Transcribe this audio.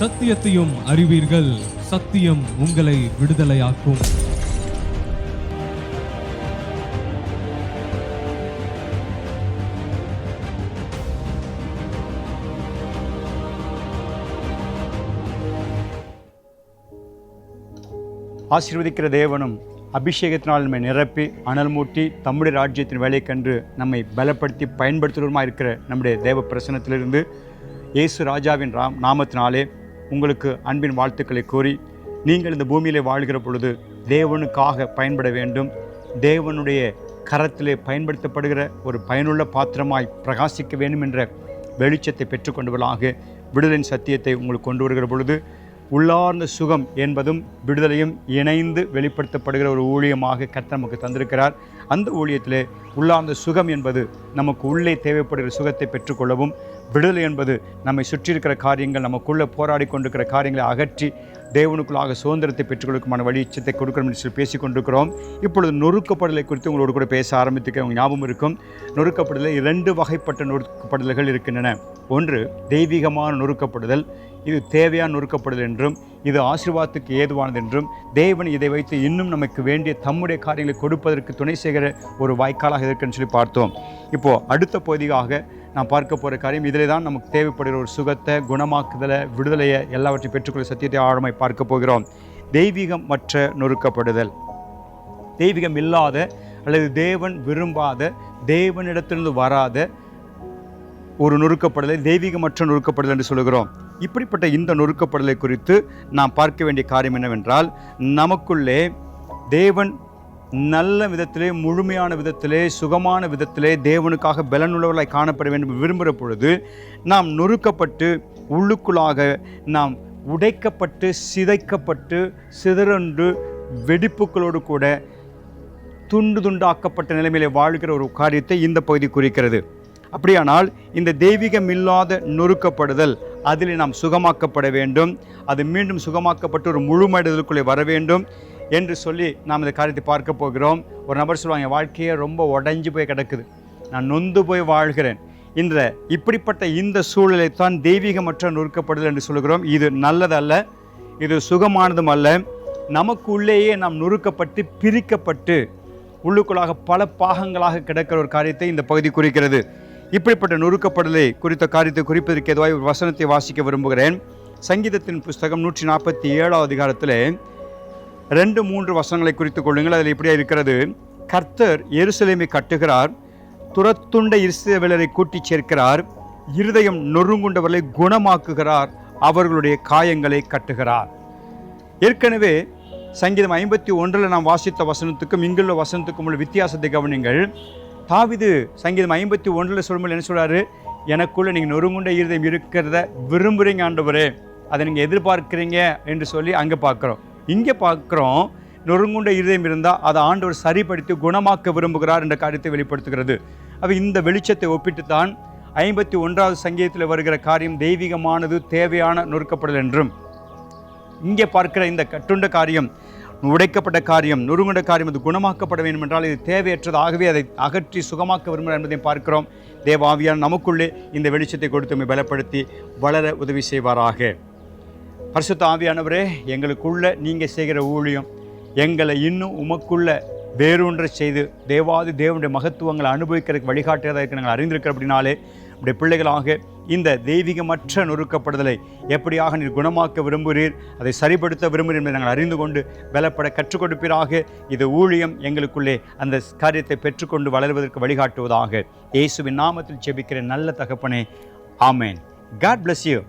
சத்தியத்தையும் அறிவீர்கள். சத்தியம் உங்களை விடுதலையாக்கும். ஆசீர்வதிக்கிற தேவனும் அபிஷேகத்தினால் நம்மை நிரப்பி அனல் மூட்டி தம்முடைய ராஜ்யத்தின் வேலை கண்டு நம்மை பலப்படுத்தி பயன்படுத்துகிறோமா இருக்கிற நம்முடைய தேவ பிரசனத்திலிருந்து இயேசு ராஜாவின் ராம் நாமத்தினாலே உங்களுக்கு அன்பின் வாழ்த்துக்களை கூறி நீங்கள் இந்த பூமியிலே வாழ்கிற பொழுது தேவனுக்காக பயன்பட வேண்டும். தேவனுடைய கரத்திலே பயன்படுத்தப்படுகிற ஒரு பயனுள்ள பாத்திரமாய் பிரகாசிக்க வேண்டும் என்ற வெளிச்சத்தை பெற்றுக்கொண்டவர்களாக விடுதலின் சத்தியத்தை உங்களுக்கு கொண்டு வருகிற பொழுது உள்ளார்ந்த சுகம் என்பதும் விடுதலையும் இணைந்து வெளிப்படுத்தப்படுகிற ஒரு ஊழியமாக கர்த்தர் நமக்கு தந்திருக்கிறார். அந்த ஊழியத்திலே உள்ளார்ந்த சுகம் என்பது நமக்கு உள்ளே தேவைப்படுகிற சுகத்தை பெற்றுக்கொள்ளவும் விடுதலை என்பது நம்மை சுற்றி இருக்கிற காரியங்கள் நமக்குள்ளே போராடி கொண்டிருக்கிற காரியங்களை அகற்றி தேவனுக்குள்ளாக சுதந்திரத்தை பெற்றுக்கொடுக்குமான வழிச்சத்தை கொடுக்கணும் என்று சொல்லி பேசிக் கொண்டிருக்கிறோம் இப்பொழுது நொறுக்கப்படுதலை குறித்து உங்களோடு கூட பேச ஆரம்பித்துக்க ஞாபகம் இருக்கும். நொறுக்கப்படுதலை இரண்டு வகைப்பட்ட நொறுக்கப்படுதல்கள் இருக்கின்றன. ஒன்று தெய்வீகமான நொறுக்கப்படுதல். இது தேவையான நொறுக்கப்படுதல் என்றும் இது ஆசீர்வாதத்துக்கு ஏதுவானது என்றும் தேவன் இதை வைத்து இன்னும் நமக்கு வேண்டிய தம்முடைய காரியங்களை கொடுப்பதற்கு துணை செய்கிற ஒரு வாய்க்காலாக இருக்குன்னு சொல்லி பார்த்தோம். இப்போது அடுத்த பகுதியாக நான் பார்க்க போகிற காரியம் இதிலே தான் நமக்கு தேவைப்படுகிற ஒரு சுகத்தை குணமாக்குதலை விடுதலையை எல்லாவற்றையும் பெற்றுக்கொள்ள சத்தியத்தை ஆழமாய் பார்க்க போகிறோம். தெய்வீகம் மற்ற நொறுக்கப்படுதல். தெய்வீகம் இல்லாத அல்லது தேவன் விரும்பாத தேவனிடத்திலிருந்து வராத ஒரு நொறுக்கப்படுதலை தெய்வீகமற்ற நொறுக்கப்படுதல் என்று சொல்கிறோம் இப்படிப்பட்ட இந்த நொறுக்கப்படுதலை குறித்து நாம் பார்க்க வேண்டிய காரியம் என்னவென்றால் நமக்குள்ளே தேவன் நல்ல விதத்திலே முழுமையான விதத்திலே சுகமான விதத்திலே தேவனுக்காக பலனுள்ளவர்களாய் காணப்பட வேண்டும் விரும்புகிற பொழுது நாம் நொறுக்கப்பட்டு உள்ளுக்குள்ளாக நாம் உடைக்கப்பட்டு சிதைக்கப்பட்டு சிதறண்டு வெடிப்புகளோடு கூட துண்டு துண்டாக்கப்பட்ட நிலைமையிலே வாழ்கிற ஒரு காரியத்தை இந்த பகுதி குறிக்கிறது. அப்படியானால் இந்த தெய்வீகம் இல்லாத நொறுக்கப்படுதல் அதில் நாம் சுகமாக்கப்பட வேண்டும். அது மீண்டும் சுகமாக்கப்பட்டு ஒரு முழுமடைதலுக்குள்ளே வர வேண்டும். என்று சொல்லி நாம் இந்த காரியத்தை பார்க்க போகிறோம். ஒரு நபர் சொல்லுவாங்க என் வாழ்க்கையே ரொம்ப உடைஞ்சு போய் கிடக்குது. நான் நொந்து போய் வாழ்கிறேன். இந்த இப்படிப்பட்ட இந்த சூழலை தான் தெய்வீகமற்ற நொறுக்கப்படுதல் என்று சொல்கிறோம் இது நல்லதல்ல. இது சுகமானதும் அல்ல. நமக்கு உள்ளேயே நாம் நொறுக்கப்பட்டு பிரிக்கப்பட்டு உள்ளுக்குள்ளாக பல பாகங்களாக கிடக்கிற ஒரு காரியத்தை இந்த பகுதி குறிக்கிறது. இப்படிப்பட்ட நொறுக்கப்படுதலை குறித்த காரியத்தை குறிப்பதற்கு எதுவாய் ஒரு வசனத்தை வாசிக்க விரும்புகிறேன். சங்கீதத்தின் புஸ்தகம் நூற்றி நாற்பத்தி ஏழாவது அதிகாரத்தில் ரெண்டு மூன்று வசனங்களை குறித்துக் கொள்ளுங்கள். அதில் இப்படியே இருக்கிறது. கர்த்தர் எருசலேமை கட்டுகிறார். துரத்துண்ட இஸ்ரவேலரை கூட்டிச் சேர்க்கிறார். இருதயம் நொறுங்குண்டவர்களை குணமாக்குகிறார். அவர்களுடைய காயங்களை கட்டுகிறார். ஏற்கனவே சங்கீதம் ஐம்பத்தி ஒன்றில் நாம் வாசித்த வசனத்துக்கும் இங்குள்ள வசனத்துக்கும் உள்ள வித்தியாசத்தை கவனிங்கள் தாவிது சங்கீதம் ஐம்பத்தி ஒன்றில் சொல்லும்போது என்ன சொல்கிறாரு எனக்குள்ளே நீங்கள் நொறுங்குண்ட இருதயம் இருக்கிறத விரும்புகிறீங்க ஆண்டவரே. அதை நீங்கள் எதிர்பார்க்குறீங்க என்று சொல்லி அங்கே பார்க்குறோம். இங்கே பார்க்குறோம் நொறுங்குண்ட இருதயம் இருந்தால் அதை ஆண்டவர் சரிப்படுத்தி குணமாக்க விரும்புகிறார் என்ற காரியத்தை வெளிப்படுத்துகிறது. அவை இந்த வெளிச்சத்தை ஒப்பிட்டு தான் ஐம்பத்தி ஒன்றாவது சங்கீதத்தில் வருகிற காரியம் தெய்வீகமானது தேவையான நொறுக்கப்படுதல் என்றும். இங்கே பார்க்கிற இந்த கட்டுண்ட காரியம் உடைக்கப்பட்ட காரியம் நொறுங்குண்ட காரியம் அது குணமாக்கப்பட வேண்டும் என்றால் இது தேவையற்றது. ஆகவே அதை அகற்றி சுகமாக்க விரும்புகிறார் என்பதை பார்க்கிறோம். தேவாவியான் நமக்குள்ளே இந்த வெளிச்சத்தை கொடுத்து பலப்படுத்தி வளர உதவி செய்வாராக. பரிசுத்த ஆவியானவரே எங்களுக்குள்ள நீங்கள் செய்கிற ஊழியம் எங்களை இன்னும் உமக்குள்ள வேறொன்றை செய்து தேவாதி தேவனுடைய மகத்துவங்களை அனுபவிக்கிறதுக்கு வழிகாட்டுறதாக இருக்க நாங்கள் அறிந்திருக்கிற அப்படின்னாலே உடைய பிள்ளைகளாக இந்த தெய்வீகமற்ற நொறுக்கப்படுதலை எப்படியாக நீர் குணமாக்க விரும்புகிறீர் அதை சரிப்படுத்த விரும்புகிறீர் என்பதை நாங்கள் அறிந்து கொண்டு பலப்பட கற்றுக் கொடுப்பீராக. இது ஊழியம் எங்களுக்குள்ளே அந்த காரியத்தை பெற்றுக்கொண்டு வளர்வதற்கு வழிகாட்டுவதாக. இயேசுவின் நாமத்தில் செபிக்கிற நல்ல தகப்பனே. ஆமேன். God bless you